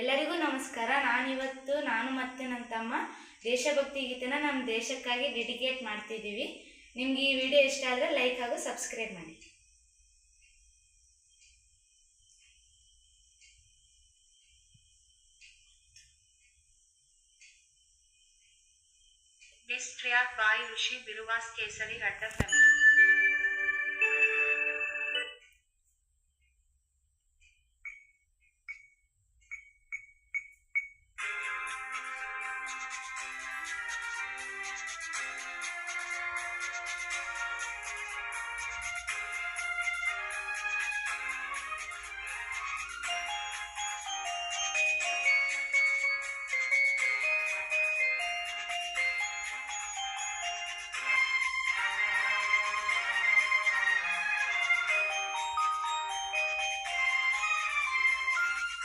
ಎಲ್ಲರಿಗೂ ನಮಸ್ಕಾರ. ನಾನಿವತ್ತು ನಾನು ಮತ್ತು ನನ್ನ ತಮ್ಮ ದೇಶಭಕ್ತಿ ಗೀತೆನ ನಮ್ಮ ದೇಶಕ್ಕಾಗಿ ಡೆಡಿಕೇಟ್ ಮಾಡ್ತಿದ್ದೀವಿ. ನಿಮ್ಗೆ ಈ ವಿಡಿಯೋ ಇಷ್ಟ ಆದರೆ ಲೈಕ್ ಹಾಗೂ ಸಬ್ಸ್ಕ್ರೈಬ್ ಮಾಡಿ. ಬಾಯಿ ಋಷಿ ಬಿರುವಾಸ್ ಕೇಸರಿ ಅಡ್ಡ Family.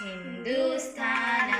ಹಿಂದೂಸ್ಥಾನವು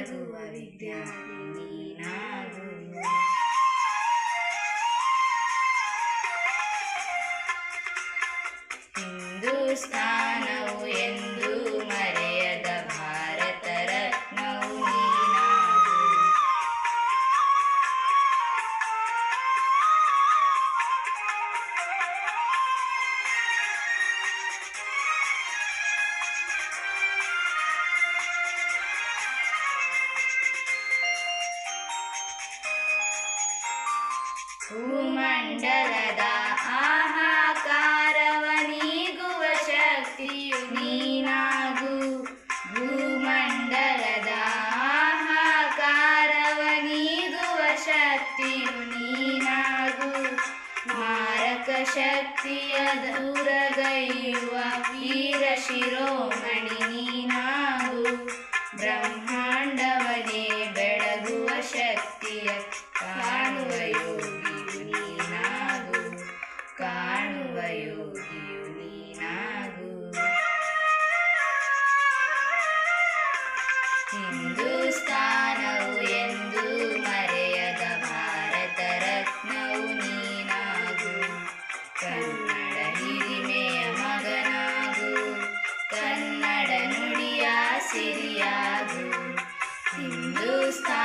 ಬೆಳಗುವ ವಿಜ್ಞಾನಿ ನೀನಾಗು ಹಿಂದೂಸ್ಥಾನವು ಎಂದು ಮರೆಯದ ಭೂಮಂಡಲದ ಆಹಾಕಾರವ ನೀಗುವ ಶಕ್ತಿಯು ನೀನಾಗು. ಭೂಮಂಡಲದ ಆಹಾಕಾರವ ನೀಗುವ ಶಕ್ತಿಯು ನೀನಾಗು. ಮಾರಕ ಶಕ್ತಿಯ ದೂರಗೈಯುವ ವೀರ ಶಿರೋಮಣಿ ನೀನಾಗು. ಬ್ರಹ್ಮಾಂಡವನೇ ಬೆಳಗುವ ಶಕ್ತಿಯ ಕಾಣುವ seriado Hindustan